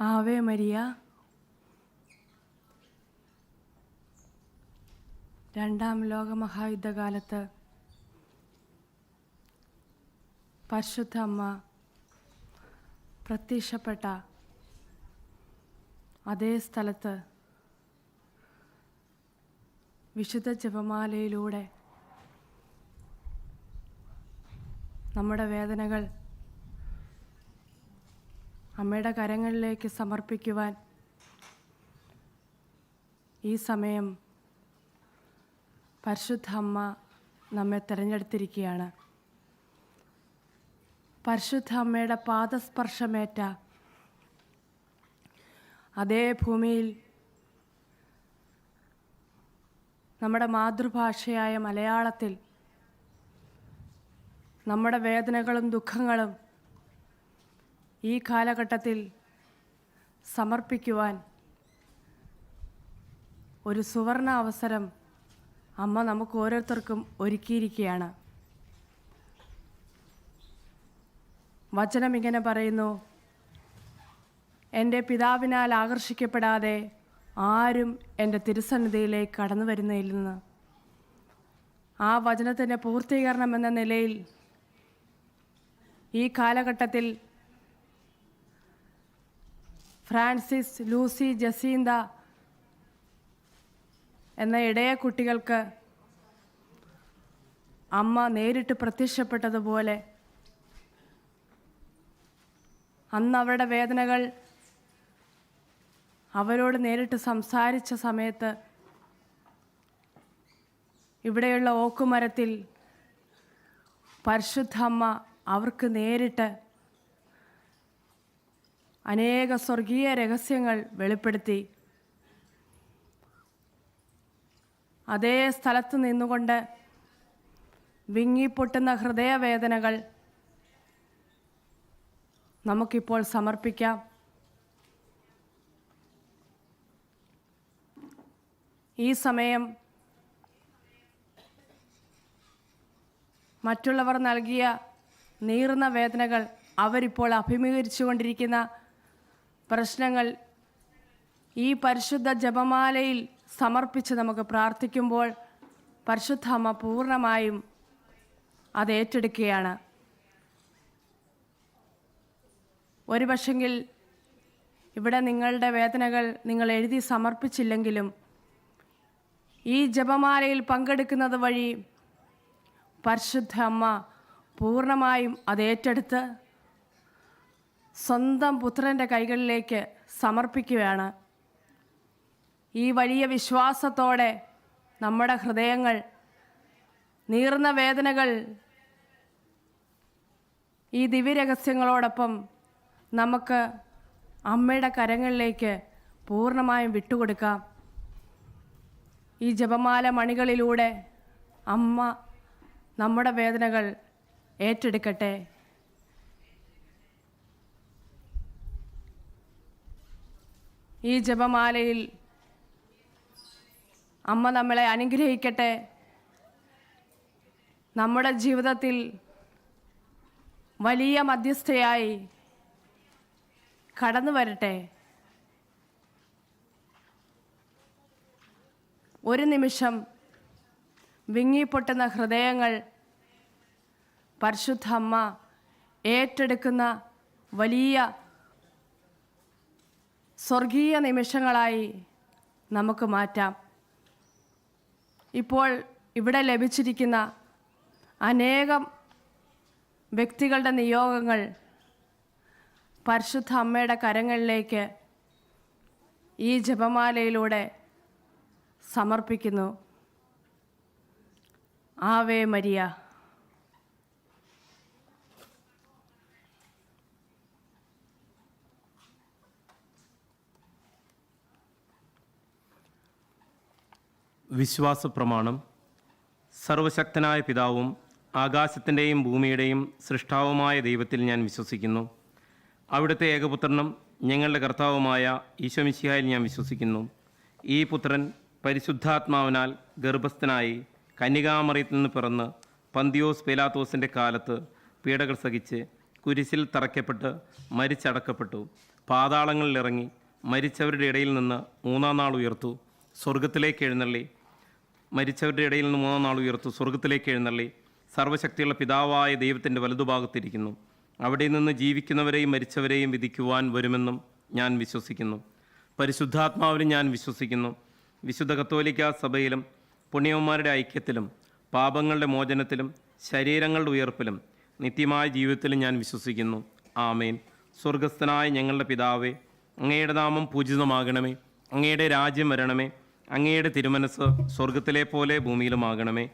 Ave Maria രണ്ടാം ലോകമഹായുദ്ധകാലത്ത് പരിശുദ്ധ അമ്മ പ്രത്യക്ഷപ്പെട്ട അതേ സ്ഥലത്ത് വിശുദ്ധ ജപമാലയിലൂടെ നമ്മുടെ വേദനകൾ അമ്മയുടെ കരങ്ങളിലേക്ക് സമർപ്പിക്കുവാൻ ഈ സമയം പരിശുദ്ധ അമ്മ നമ്മെ തിരഞ്ഞെടുത്തിരിക്കുകയാണ്. പരിശുദ്ധ അമ്മയുടെ പാദസ്പർശമേറ്റ അതേ ഭൂമിയിൽ നമ്മുടെ മാതൃഭാഷയായ മലയാളത്തിൽ നമ്മുടെ വേദനകളും ദുഃഖങ്ങളും ഈ കാലഘട്ടത്തിൽ സമർപ്പിക്കുവാൻ ഒരു സുവർണ അവസരം അമ്മ നമുക്ക് ഓരോരുത്തർക്കും ഒരുക്കിയിരിക്കുകയാണ്. വചനം ഇങ്ങനെ പറയുന്നു എന്റെ പിതാവിനാൽ ആകർഷിക്കപ്പെടാതെ ആരും എന്റെ തിരുസന്നിധിയിലേക്ക് കടന്നു വരുന്നതില്ലെന്ന് ആ വചനത്തിന്റെ പൂർത്തീകരണം എന്ന നിലയിൽ ഈ കാലഘട്ടത്തിൽ ഫ്രാൻസിസ് ലൂസി ജസീന്ത എന്ന ഇടയ കുട്ടികൾക്ക് അമ്മ നേരിട്ട് പ്രത്യക്ഷപ്പെട്ടതുപോലെ അന്ന് അവരുടെ വേദനകൾ അവരോട് നേരിട്ട് സംസാരിച്ച സമയത്ത് ഇവിടെയുള്ള ഓക്കുമരത്തിൽ പരിശുദ്ധ അമ്മ അവർക്ക് നേരിട്ട് അനേക സ്വർഗീയ രഹസ്യങ്ങൾ വെളിപ്പെടുത്തി. അതേ സ്ഥലത്ത് നിന്നുകൊണ്ട് വിങ്ങിപ്പൊട്ടുന്ന ഹൃദയവേദനകൾ നമുക്കിപ്പോൾ സമർപ്പിക്കാം. ഈ സമയം മറ്റുള്ളവർ നൽകിയ നീറുന്ന വേദനകൾ അവരിപ്പോൾ അഭിമുഖീകരിച്ചു കൊണ്ടിരിക്കുന്ന പ്രശ്നങ്ങൾ ഈ പരിശുദ്ധ ജപമാലയിൽ സമർപ്പിച്ച് നമുക്ക് പ്രാർത്ഥിക്കുമ്പോൾ പരിശുദ്ധ അമ്മ പൂർണമായും അത് ഏറ്റെടുക്കുകയാണ്. ഒരു പക്ഷെങ്കിൽ ഇവിടെ നിങ്ങളുടെ വേദനകൾ നിങ്ങൾ എഴുതി സമർപ്പിച്ചില്ലെങ്കിലും ഈ ജപമാലയിൽ പങ്കെടുക്കുന്നത് വഴി പരിശുദ്ധ അമ്മ പൂർണമായും അത് ഏറ്റെടുത്ത് സ്വന്തം പുത്രന്റെ കൈകളിലേക്ക് സമർപ്പിക്കുകയാണ്. ഈ വലിയ വിശ്വാസത്തോടെ നമ്മുടെ ഹൃദയങ്ങൾ നീർന്ന വേദനകൾ ഈ ദിവ്യരഹസ്യങ്ങളോടൊപ്പം നമുക്ക് അമ്മയുടെ കരങ്ങളിലേക്ക് പൂർണമായും വിട്ടുകൊടുക്കാം. ഈ ജപമാല മണികളിലൂടെ അമ്മ നമ്മുടെ വേദനകൾ ഏറ്റെടുക്കട്ടെ. ഈ ജപമാലയിൽ അമ്മ നമ്മളെ അനുഗ്രഹിക്കട്ടെ. നമ്മുടെ ജീവിതത്തിൽ വലിയ മധ്യസ്ഥയായി കടന്നു വരട്ടെ. ഒരു നിമിഷം വിങ്ങിപ്പൊട്ടുന്ന ഹൃദയങ്ങൾ പരിശുദ്ധ അമ്മ ഏറ്റെടുക്കുന്ന വലിയ സ്വർഗീയ നിമിഷങ്ങളായി നമുക്ക് മാറ്റാം. ഇപ്പോൾ ഇവിടെ ലഭിച്ചിരിക്കുന്ന അനേകം വ്യക്തികളുടെ നിയോഗങ്ങൾ പരിശുദ്ധ അമ്മയുടെ കരങ്ങളിലേക്ക് ഈ ജപമാലയിലൂടെ സമർപ്പിക്കുന്നു. ആവേ മരിയ. വിശ്വാസ പ്രമാണം സർവശക്തനായ പിതാവും ആകാശത്തിന്റെയും ഭൂമിയുടെയും സൃഷ്ടാവുമായ ദൈവത്തിൽ ഞാൻ വിശ്വസിക്കുന്നു. അവിടുത്തെ ഏകപുത്രനും ഞങ്ങളുടെ കർത്താവുമായ ഈശോമിശിഹായിൽ ഞാൻ വിശ്വസിക്കുന്നു. ഈ പുത്രൻ പരിശുദ്ധാത്മാവിനാൽ ഗർഭസ്ഥനായി കന്യകാമറിയത്തിൽ നിന്ന് പിറന്ന് പന്തിയോസ് പേലാത്തോസിന്റെ കാലത്ത് പീഡകൾ സഹിച്ച് കുരിശിൽ തറയ്ക്കപ്പെട്ട് മരിച്ചടക്കപ്പെട്ടു. പാതാളങ്ങളിൽ ഇറങ്ങി മരിച്ചവരുടെ ഇടയിൽ നിന്ന് മൂന്നാം നാൾ ഉയർത്തു. സ്വർഗത്തിലേക്ക് എഴുന്നള്ളി മരിച്ചവരുടെ ഇടയിൽ നിന്ന് മൂന്നാം നാൾ ഉയർത്തു സ്വർഗത്തിലേക്ക് എഴുന്നള്ളി. സർവശക്തിയുള്ള പിതാവായ ദൈവത്തിന്റെ വലതുഭാഗത്തിരിക്കുന്നു. അവിടെ നിന്ന് ജീവിക്കുന്നവരെയും മരിച്ചവരെയും വിധിക്കുവാൻ വരുമെന്നും ഞാൻ വിശ്വസിക്കുന്നു. പരിശുദ്ധാത്മാവിലും ഞാൻ വിശ്വസിക്കുന്നു. വിശുദ്ധ കത്തോലിക്ക സഭയിലും പുണ്യവന്മാരുടെ ഐക്യത്തിലും പാപങ്ങളുടെ മോചനത്തിലും ശരീരങ്ങളുടെ ഉയർപ്പിലും നിത്യമായ ജീവിതത്തിലും ഞാൻ വിശ്വസിക്കുന്നു. ആമേൻ. സ്വർഗസ്ഥനായ ഞങ്ങളുടെ പിതാവേ അങ്ങയുടെ നാമം പൂജിതമാകണമേ. അങ്ങയുടെ രാജ്യം വരണമേ. അങ്ങയുടെ തിരുമനസ് സ്വർഗത്തിലെ പോലെ ഭൂമിയിലുമാകണമേ.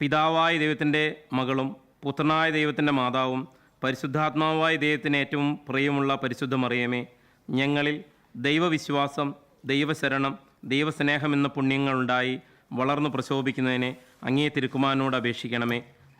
പിതാവായ ദൈവത്തിന്റെ മകളും പുത്രനായ ദൈവത്തിന്റെ മാതാവും പരിശുദ്ധാത്മാവായ ദൈവത്തിന് ഏറ്റവും പ്രിയമുള്ള പരിശുദ്ധ മറിയമേ ഞങ്ങളിൽ ദൈവവിശ്വാസം ദൈവശരണം ദൈവസ്നേഹം എന്ന പുണ്യങ്ങളുണ്ടായി വളർന്നു പ്രശോഭിക്കുന്നതിനെ അങ്ങേ തിരുക്കുമാനോട് അപേക്ഷിക്കണമേ.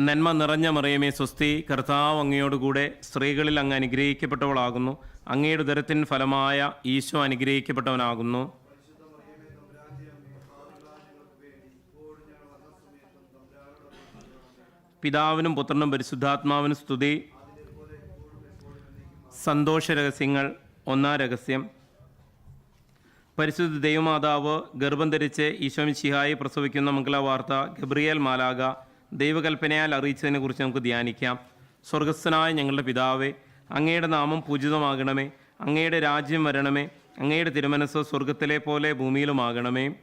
നന്മ നിറഞ്ഞ മറിയമേ സ്വസ്തി കർത്താവ് അങ്ങയോടുകൂടെ സ്ത്രീകളിൽ അങ്ങ് അനുഗ്രഹിക്കപ്പെട്ടവളാകുന്നു. അങ്ങയുടെ ദരത്തിൻ ഫലമായ ഈശോ അനുഗ്രഹിക്കപ്പെട്ടവനാകുന്നു. പിതാവിനും പുത്രനും പരിശുദ്ധാത്മാവിനും സ്തുതി. സന്തോഷ രഹസ്യങ്ങൾ. ഒന്നാം രഹസ്യം. പരിശുദ്ധ ദൈവമാതാവ് ഗർഭം ധരിച്ച് ഈശോമിശിഹായി പ്രസവിക്കുന്ന മംഗളവാർത്ത ഗബ്രിയേൽ മാലാക ദൈവകൽപ്പനയാൽ അറിയിച്ചതിനെക്കുറിച്ച് നമുക്ക് ധ്യാനിക്കാം. സ്വർഗസ്ഥനായ ഞങ്ങളുടെ പിതാവേ അങ്ങയുടെ നാമം പൂജിതമാകണമേ. അങ്ങയുടെ രാജ്യം വരണമേ. അങ്ങയുടെ തിരുമനസ് സ്വർഗത്തിലെ പോലെ ഭൂമിയിലുമാകണമേ.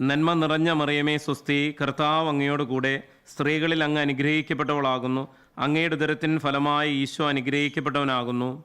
നന്മ നിറഞ്ഞ മറിയമേ സ്വസ്തി കർത്താവ് അങ്ങയോട് കൂടെ സ്ത്രീകളിൽ അങ്ങ് അനുഗ്രഹിക്കപ്പെട്ടവളാകുന്നു. അങ്ങയുടെ ദുരത്തിന് ഫലമായി ഈശോ അനുഗ്രഹിക്കപ്പെട്ടവനാകുന്നു.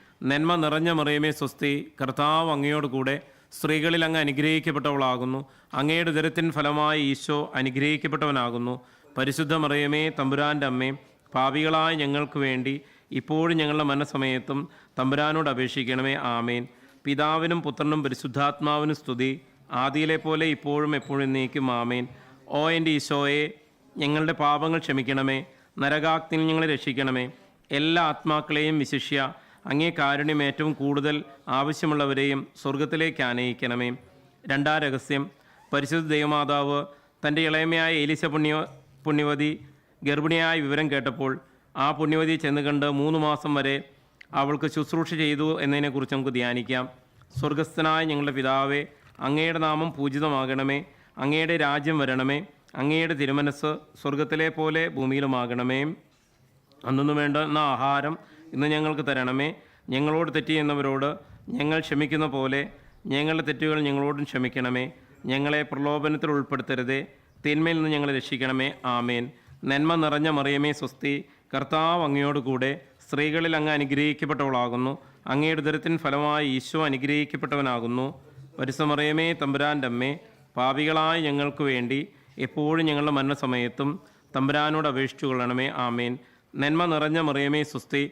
നന്മ നിറഞ്ഞ മറിയമേ സ്വസ്തി. കർത്താവ് അങ്ങയോട് കൂടെ സ്ത്രീകളിൽ അങ്ങ് അനുഗ്രഹിക്കപ്പെട്ടവളാകുന്നു. അങ്ങയുടെ ദരത്തിൻ ഫലമായി ഈശോ അനുഗ്രഹിക്കപ്പെട്ടവനാകുന്നു. പരിശുദ്ധ മറിയമേ തമ്പുരാന്റെ അമ്മേ പാപികളായ ഞങ്ങൾക്ക് വേണ്ടി ഇപ്പോഴും ഞങ്ങളുടെ മനസ്സമയത്തും തമ്പുരാനോട് അപേക്ഷിക്കണമേ. ആമേൻ. പിതാവിനും പുത്രനും പരിശുദ്ധാത്മാവിനും സ്തുതി. ആദിയിലെ പോലെ ഇപ്പോഴും എപ്പോഴും നീക്കും ആമേൻ. ഓ എന്റെ ഈശോയെ ഞങ്ങളുടെ പാപങ്ങൾ ക്ഷമിക്കണമേ. നരകാഗ്നിയിൽ ഞങ്ങളെ രക്ഷിക്കണമേ. എല്ലാ ആത്മാക്കളെയും വിശിഷ്യ അങ്ങേ കാരുണ്യം ഏറ്റവും കൂടുതൽ ആവശ്യമുള്ളവരെയും സ്വർഗത്തിലേക്ക് ആനയിക്കണമേ. രണ്ടാം രഹസ്യം. പരിശുദ്ധ ദൈവമാതാവ് തന്റെ ഇളയമയായ ഏലിശ പുണ്യ പുണ്യവതി ഗർഭിണിയായ വിവരം കേട്ടപ്പോൾ ആ പുണ്യവതി ചെന്ന് കണ്ട് മൂന്ന് മാസം വരെ അവൾക്ക് ശുശ്രൂഷ ചെയ്തു എന്നതിനെക്കുറിച്ച് നമുക്ക് ധ്യാനിക്കാം. സ്വർഗസ്ഥനായ ഞങ്ങളുടെ പിതാവേ അങ്ങയുടെ നാമം പൂജിതമാകണമേ. അങ്ങയുടെ രാജ്യം വരണമേ. അങ്ങയുടെ തിരുമനസ് സ്വർഗത്തിലെ പോലെ ഭൂമിയിലുമാകണമേ. അന്നൊന്നും വേണ്ടുന്ന ആഹാരം ഇന്ന് ഞങ്ങൾക്ക് തരണമേ. ഞങ്ങളോട് തെറ്റ് ചെയ്യുന്നവരോട് ഞങ്ങൾ ക്ഷമിക്കുന്ന പോലെ ഞങ്ങളുടെ തെറ്റുകൾ ഞങ്ങളോടും ക്ഷമിക്കണമേ. ഞങ്ങളെ പ്രലോഭനത്തിൽ ഉൾപ്പെടുത്തരുതേ. തിന്മയിൽ നിന്ന് ഞങ്ങളെ രക്ഷിക്കണമേ. ആമേൻ. നന്മ നിറഞ്ഞ മറിയമേ സ്വസ്തി. കർത്താവ് അങ്ങയോട് കൂടെ സ്ത്രീകളിൽ അങ്ങ് അനുഗ്രഹിക്കപ്പെട്ടവളാകുന്നു. അങ്ങയുടെ ദുരത്തിന് ഫലമായി ഈശോ അനുഗ്രഹിക്കപ്പെട്ടവനാകുന്നു. പരിസമറിയമേ തമ്പുരാന്റെ അമ്മേ പാപികളായ ഞങ്ങൾക്ക് വേണ്ടി എപ്പോഴും ഞങ്ങളുടെ മരണസമയത്തും തമ്പുരാനോട് അപേക്ഷിച്ചു കൊള്ളണമേ ആമേൻ. നന്മ നിറഞ്ഞ മറിയമേ സുസ്തി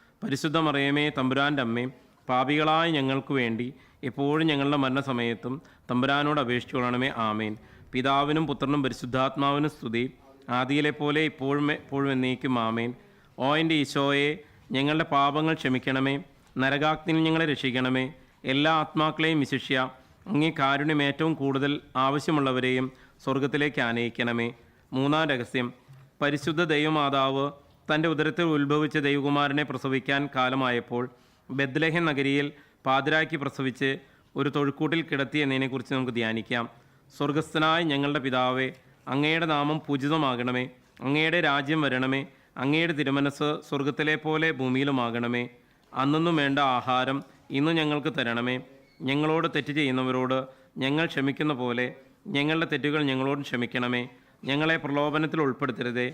പരിശുദ്ധ മറിയമേ തമ്പുരാന്റെ അമ്മേ പാപികളായ ഞങ്ങൾക്ക് വേണ്ടി എപ്പോഴും ഞങ്ങളുടെ മരണസമയത്തും തമ്പുരാനോട് അപേക്ഷിച്ചു കൊള്ളണമേ ആമേൻ. പിതാവിനും പുത്രനും പരിശുദ്ധാത്മാവിനും സ്തുതി. ആദിയിലെ പോലെ ഇപ്പോഴും എപ്പോഴും എന്നേക്കും ആമേൻ. ഓ എന്റെ ഈശോയെ ഞങ്ങളുടെ പാപങ്ങൾ ക്ഷമിക്കണമേ നരകാഗ്നിയിൽ ഞങ്ങളെ രക്ഷിക്കണമേ. എല്ലാ ആത്മാക്കളെയും വിശിഷ്യ അങ്ങേ കാരുണ്യം ഏറ്റവും കൂടുതൽ ആവശ്യമുള്ളവരെയും സ്വർഗത്തിലേക്ക് ആനയിക്കണമേ. മൂന്നാം രഹസ്യം. പരിശുദ്ധ ദൈവമാതാവ് തന്റെ ഉദരത്തിൽ ഉത്ഭവിച്ച ദൈവകുമാരനെ പ്രസവിക്കാൻ കാലമായപ്പോൾ ബദ്ലഹം നഗരിയിൽ പാതിരാക്കി പ്രസവിച്ച് ഒരു തൊഴുക്കൂട്ടിൽ കിടത്തി എന്നതിനെക്കുറിച്ച് നമുക്ക് ധ്യാനിക്കാം. സ്വർഗസ്ഥനായ ഞങ്ങളുടെ പിതാവേ അങ്ങയുടെ നാമം പൂജിതമാകണമേ. അങ്ങയുടെ രാജ്യം വരണമേ. അങ്ങയുടെ തിരുമനസ് സ്വർഗത്തിലെ പോലെ ഭൂമിയിലുമാകണമേ. അന്നൊന്നും വേണ്ട ആഹാരം ഇന്ന് ഞങ്ങൾക്ക് തരണമേ. ഞങ്ങളോട് തെറ്റ് ചെയ്യുന്നവരോട് ഞങ്ങൾ ക്ഷമിക്കുന്ന പോലെ ഞങ്ങളുടെ തെറ്റുകൾ ഞങ്ങളോട് ക്ഷമിക്കണമേ. ഞങ്ങളെ പ്രലോഭനത്തിൽ ഉൾപ്പെടുത്തരുതേ.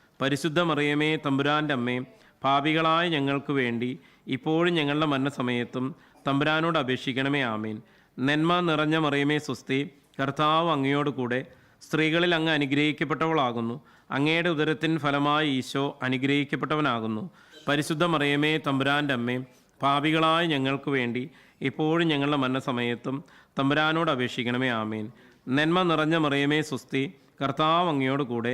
പരിശുദ്ധ മറിയമേ തമ്പുരാന്റെ അമ്മേ ഭാവികളായ ഞങ്ങൾക്ക് വേണ്ടി ഇപ്പോഴും ഞങ്ങളുടെ മരണസമയത്തും തമ്പുരാനോട് അപേക്ഷിക്കണമേ ആമീൻ. നന്മ നിറഞ്ഞ മറിയമേ സ്വസ്തി കർത്താവ് അങ്ങയോട് കൂടെ സ്ത്രീകളിൽ അങ്ങ് അനുഗ്രഹിക്കപ്പെട്ടവളാകുന്നു. അങ്ങയുടെ ഉദരത്തിൻ ഫലമായി ഈശോ അനുഗ്രഹിക്കപ്പെട്ടവനാകുന്നു. പരിശുദ്ധ മറിയമേ തമ്പുരാന്റെ അമ്മേ ഭാവികളായ ഞങ്ങൾക്ക് വേണ്ടി ഇപ്പോഴും ഞങ്ങളുടെ മരണസമയത്തും തമ്പുരാനോട് അപേക്ഷിക്കണമേ ആമീൻ. നന്മ നിറഞ്ഞ മറിയമേ സ്വസ്തി കർത്താവ് അങ്ങയോട് കൂടെ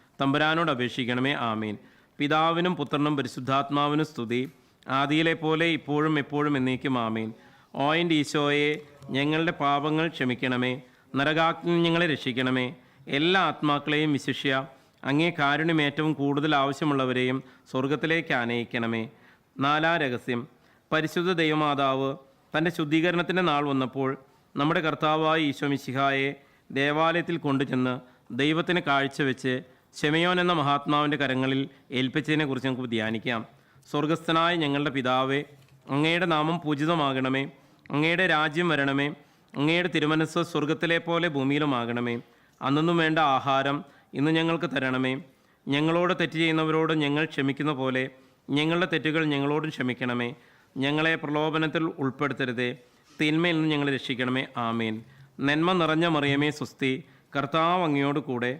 തമ്പുരാനോട് അപേക്ഷിക്കണമേ. ആമീൻ. പിതാവിനും പുത്രനും പരിശുദ്ധാത്മാവിനും സ്തുതി. ആദിയിലെ പോലെ ഇപ്പോഴും എപ്പോഴും എന്നേക്കും ആമേൻ. ഓയിന്റെ ഈശോയെ ഞങ്ങളുടെ പാപങ്ങൾ ക്ഷമിക്കണമേ. നരകാഗ്നി ഞങ്ങളെ രക്ഷിക്കണമേ. എല്ലാ ആത്മാക്കളെയും വിശിഷ്യ അങ്ങേ കാരുണ്യം ഏറ്റവും കൂടുതൽ ആവശ്യമുള്ളവരെയും സ്വർഗത്തിലേക്ക് ആനയിക്കണമേ. നാലാ രഹസ്യം. പരിശുദ്ധ ദൈവമാതാവ് തന്റെ ശുദ്ധീകരണത്തിന്റെ നാൾ വന്നപ്പോൾ നമ്മുടെ കർത്താവായ ഈശോ മിശിഹായെ ദേവാലയത്തിൽ കൊണ്ടുചെന്ന് ദൈവത്തിന് കാഴ്ചവെച്ച് ഷെമയോൻ എന്ന മഹാത്മാവിന്റെ കരങ്ങളിൽ ഏൽപ്പിച്ചതിനെക്കുറിച്ച് നമുക്ക് ധ്യാനിക്കാം. സ്വർഗസ്ഥനായ ഞങ്ങളുടെ പിതാവേ അങ്ങയുടെ നാമം പൂജിതമാകണമേ. അങ്ങയുടെ രാജ്യം വരണമേ. അങ്ങയുടെ തിരുമനസ് സ്വർഗത്തിലെ പോലെ ഭൂമിയിലുമാകണമേ. അന്നൊന്നും വേണ്ട ആഹാരം ഇന്ന് ഞങ്ങൾക്ക് തരണമേ. ഞങ്ങളോട് തെറ്റ് ചെയ്യുന്നവരോട് ഞങ്ങൾ ക്ഷമിക്കുന്ന പോലെ ഞങ്ങളുടെ തെറ്റുകൾ ഞങ്ങളോടും ക്ഷമിക്കണമേ. ഞങ്ങളെ പ്രലോഭനത്തിൽ ഉൾപ്പെടുത്തരുതേ. തിന്മയിൽ നിന്ന് ഞങ്ങളെ രക്ഷിക്കണമേ. ആമേൻ. നന്മ നിറഞ്ഞ മറിയമേ സ്വസ്തി. കർത്താവ് അങ്ങയോട് കൂടെ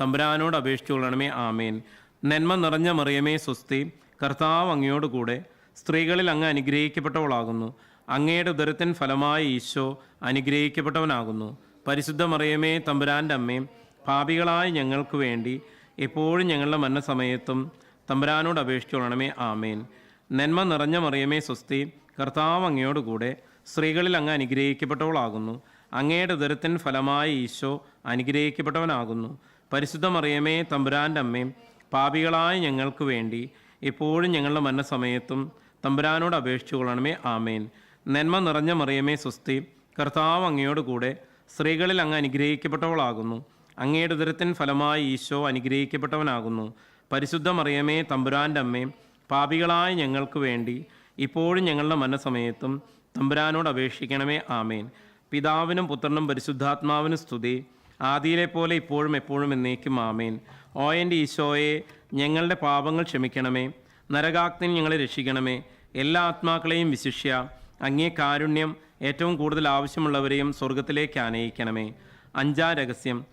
തമ്പുരാനോട് അപേക്ഷിച്ചുകൊള്ളണമേ ആമേൻ. നന്മ നിറഞ്ഞ മറിയമേ സ്വസ്തി കർത്താവ് അങ്ങയോട് കൂടെ സ്ത്രീകളിൽ അങ്ങ് അനുഗ്രഹിക്കപ്പെട്ടവളാകുന്നു. അങ്ങയുടെ ഉദരത്തിൻ ഫലമായ ഈശോ അനുഗ്രഹിക്കപ്പെട്ടവനാകുന്നു. പരിശുദ്ധ മറിയമേ തമ്പുരാന്റെ അമ്മയും പാപികളായ ഞങ്ങൾക്ക് വേണ്ടി എപ്പോഴും ഞങ്ങളുടെ മരണസമയത്തും തമ്പുരാനോട് അപേക്ഷിച്ചുകൊള്ളണമേ ആമേൻ. നന്മ നിറഞ്ഞ മറിയമേ സ്വസ്തി കർത്താവ് അങ്ങയോട് കൂടെ സ്ത്രീകളിൽ അങ്ങ് അനുഗ്രഹിക്കപ്പെട്ടവളാകുന്നു. അങ്ങയുടെ ഉദരത്തിൻ ഫലമായ ഈശോ അനുഗ്രഹിക്കപ്പെട്ടവനാകുന്നു. പരിശുദ്ധ മറിയമേ തമ്പുരാന്റെ അമ്മയും പാപികളായ ഞങ്ങൾക്ക് വേണ്ടി എപ്പോഴും ഞങ്ങളുടെ മരണസമയത്തും തമ്പുരാനോട് അപേക്ഷിച്ചു കൊള്ളണമേ ആമേൻ. നന്മ നിറഞ്ഞ മറിയമേ സ്വസ്തി കർത്താവ് അങ്ങയോട് കൂടെ സ്ത്രീകളിൽ അങ്ങ് അനുഗ്രഹിക്കപ്പെട്ടവളാകുന്നു. അങ്ങയുടെ ഉദരത്തിൻ ഫലമായി ഈശോ അനുഗ്രഹിക്കപ്പെട്ടവനാകുന്നു. പരിശുദ്ധ മറിയമേ തമ്പുരാന്റെ അമ്മയും പാപികളായ ഞങ്ങൾക്ക് വേണ്ടി ഇപ്പോഴും ഞങ്ങളുടെ മരണസമയത്തും തമ്പുരാനോട് അപേക്ഷിക്കണമേ ആമേൻ. പിതാവിനും പുത്രനും പരിശുദ്ധാത്മാവിനും സ്തുതി. ആദിയിലെ പോലെ ഇപ്പോഴും എപ്പോഴും എന്നേക്കും ആമേൻ. ഓ എന്റെ ഈശോയെ ഞങ്ങളുടെ പാപങ്ങൾ ക്ഷമിക്കണമേ. നരകാഗ്നി ഞങ്ങളെ രക്ഷിക്കണമേ. എല്ലാ ആത്മാക്കളെയും വിശിഷ്യ. അങ്ങേ കാരുണ്യം ഏറ്റവും കൂടുതൽ ആവശ്യമുള്ളവരെയും സ്വർഗത്തിലേക്ക് ആനയിക്കണമേ. അഞ്ചാം രഹസ്യം.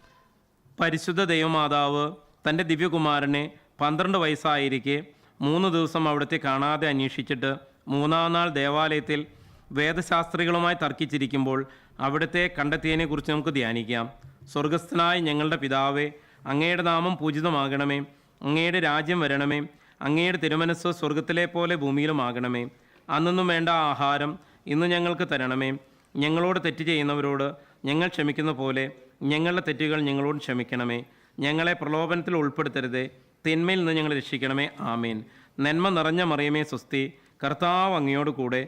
പരിശുദ്ധ ദൈവമാതാവ് തന്റെ ദിവ്യകുമാരനെ പന്ത്രണ്ട് വയസ്സായിരിക്കെ മൂന്ന് ദിവസം അവിടുത്തെ കാണാതെ അന്വേഷിച്ചിട്ട് മൂന്നാം നാൾ ദേവാലയത്തിൽ വേദശാസ്ത്രികളുമായി തർക്കിച്ചിരിക്കുമ്പോൾ അവിടുത്തെ കണ്ടെത്തിയതിനെക്കുറിച്ച് നമുക്ക് ധ്യാനിക്കാം. സ്വർഗസ്ഥനായ ഞങ്ങളുടെ പിതാവേ അങ്ങയുടെ നാമം പൂജിതമാകണമേ. അങ്ങയുടെ രാജ്യം വരണമേ. അങ്ങയുടെ തിരുമനസ് സ്വർഗത്തിലെ പോലെ ഭൂമിയിലുമാകണമേ. അന്നൊന്നും വേണ്ട ആഹാരം ഇന്ന് ഞങ്ങൾക്ക് തരണമേ. ഞങ്ങളോട് തെറ്റ് ചെയ്യുന്നവരോട് ഞങ്ങൾ ക്ഷമിക്കുന്ന പോലെ ഞങ്ങളുടെ തെറ്റുകൾ ഞങ്ങളോട് ക്ഷമിക്കണമേ. ഞങ്ങളെ പ്രലോഭനത്തിൽ ഉൾപ്പെടുത്തരുതേ. തിന്മയിൽ നിന്ന് ഞങ്ങൾ രക്ഷിക്കണമേ. ആമീൻ. നന്മ നിറഞ്ഞ മറിയമേ സ്വസ്തി. കർത്താവ് അങ്ങയോട് കൂടെ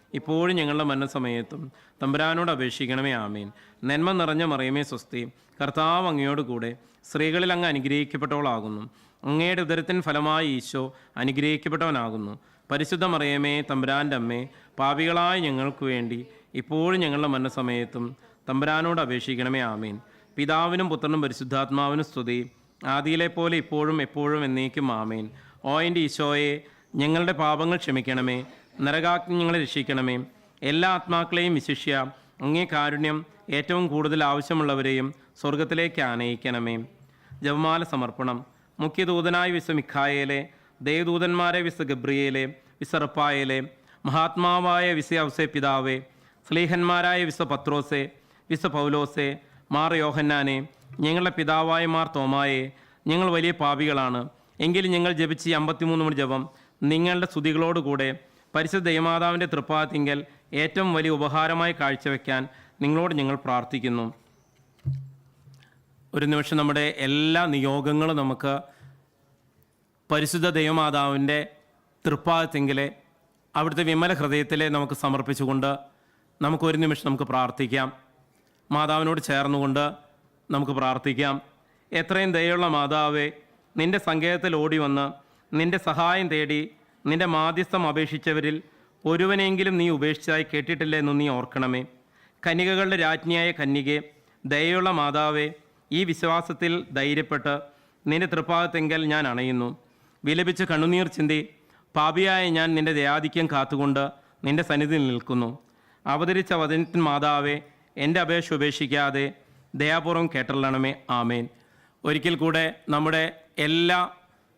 ഇപ്പോഴും ഞങ്ങളുടെ മരണസമയത്തും തമ്പുരാനോട് അപേക്ഷിക്കണമേ ആമീൻ. നന്മ നിറഞ്ഞ മറിയമേ സ്വസ്തി കർത്താവ് അങ്ങയോട് കൂടെ സ്ത്രീകളിൽ അങ്ങ് അനുഗ്രഹിക്കപ്പെട്ടവളാകുന്നു. അങ്ങയുടെ ഉദരത്തിൻ ഫലമായി ഈശോ അനുഗ്രഹിക്കപ്പെട്ടവനാകുന്നു. പരിശുദ്ധ മറിയമേ തമ്പുരാന്റെ അമ്മേ പാപികളായ ഞങ്ങൾക്ക് വേണ്ടി ഇപ്പോഴും ഞങ്ങളുടെ മരണസമയത്തും തമ്പുരാനോട് അപേക്ഷിക്കണമേ ആമീൻ. പിതാവിനും പുത്രനും പരിശുദ്ധാത്മാവിനും സ്തുതി. ആദിയിലെ പോലെ ഇപ്പോഴും എപ്പോഴും എന്നേക്കും ആമേൻ. ഓ എന്റെ ഈശോയെ ഞങ്ങളുടെ പാപങ്ങൾ ക്ഷമിക്കണമേ. നരകാഗ്നി ഞങ്ങളെ രക്ഷിക്കണമേ. എല്ലാ ആത്മാക്കളെയും വിശിഷ്യ അങ്ങേ കാരുണ്യം ഏറ്റവും കൂടുതൽ ആവശ്യമുള്ളവരെയും സ്വർഗത്തിലേക്ക് ആനയിക്കണമേ. ജപമാല സമർപ്പണം. മുഖ്യദൂതനായ വിശ മിഖായേലെ ദേവദൂതന്മാരെ വിശ ഗബ്രിയേലെ വിസറപ്പായേലെ മഹാത്മാവായ വിസ ഔസെ പിതാവേ സ്ലീഹന്മാരായ വിസ പത്രോസെ വിസ പൗലോസെ മാർ യോഹന്നാനെ ഞങ്ങളുടെ പിതാവായ മാർ തോമായെ ഞങ്ങൾ വലിയ പാപികളാണ്. എങ്കിലും ഞങ്ങൾ ജപിച്ച് അമ്പത്തിമൂന്ന് മണി ജപം നിങ്ങളുടെ സ്തുതികളോടുകൂടെ പരിശുദ്ധ ദൈവമാതാവിന്റെ തൃപ്പാത്തിങ്കൽ ഏറ്റവും വലിയ ഉപഹാരമായി കാഴ്ചവെക്കാൻ നിങ്ങളോട് ഞങ്ങൾ പ്രാർത്ഥിക്കുന്നു. ഒരു നിമിഷം നമ്മുടെ എല്ലാ നിയോഗങ്ങളും നമുക്ക് പരിശുദ്ധ ദൈവമാതാവിന്റെ തൃപ്പാദത്തെങ്കിലെ അവിടുത്തെ വിമല ഹൃദയത്തിലെ നമുക്ക് സമർപ്പിച്ചുകൊണ്ട് നമുക്ക് ഒരു നിമിഷം നമുക്ക് പ്രാർത്ഥിക്കാം. മാതാവിനോട് ചേർന്നുകൊണ്ട് നമുക്ക് പ്രാർത്ഥിക്കാം. എത്രയും ദയുള്ള മാതാവേ നിന്റെ സങ്കേതത്തിൽ ഓടി വന്ന് നിന്റെ സഹായം തേടി നിന്റെ മാധ്യസ്ഥം അപേക്ഷിച്ചവരിൽ ഒരുവനെങ്കിലും നീ ഉപേക്ഷിച്ചതായി കേട്ടിട്ടില്ല എന്ന് നീ ഓർക്കണമേ. കന്യകകളുടെ രാജ്ഞിയായ കന്യകെ ദയയുള്ള മാതാവേ ഈ വിശ്വാസത്തിൽ ധൈര്യപ്പെട്ട് നിന്റെ തൃപ്പാദത്തെങ്കൽ ഞാൻ അണയുന്നു. വിലപിച്ച് കണ്ണുനീർ ചിന്തി പാപിയായ ഞാൻ നിന്റെ ദയാധിക്യം കാത്തുകൊണ്ട് നിന്റെ സന്നിധിയിൽ നിൽക്കുന്നു. അവതരിച്ച വചനത്തിൻ മാതാവേ എന്റെ അപേക്ഷ ഉപേക്ഷിക്കാതെ ദയാപൂർവം കേട്ടല്ലണമേ. ആമേൻ. ഒരിക്കൽ കൂടെ നമ്മുടെ എല്ലാ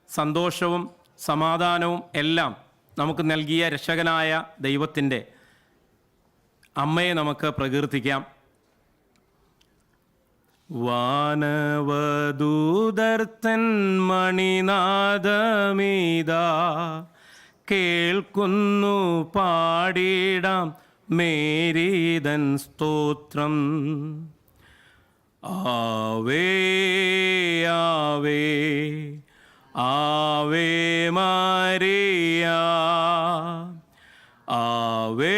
സന്തോഷവും സമാധാനവും എല്ലാം നമുക്ക് നൽകിയ രക്ഷകനായ ദൈവത്തിന്റെ അമ്മയെ നമുക്ക് പ്രകീർത്തിക്കാം. വാനവദൂതർത്തൻ മണിനാഥമീതാ കേൾക്കുന്നു പാടിടാം മേരീതൻ സ്തോത്രം. ആവേ ആവേ ആവേ മാരിയ ആവേ ആവേ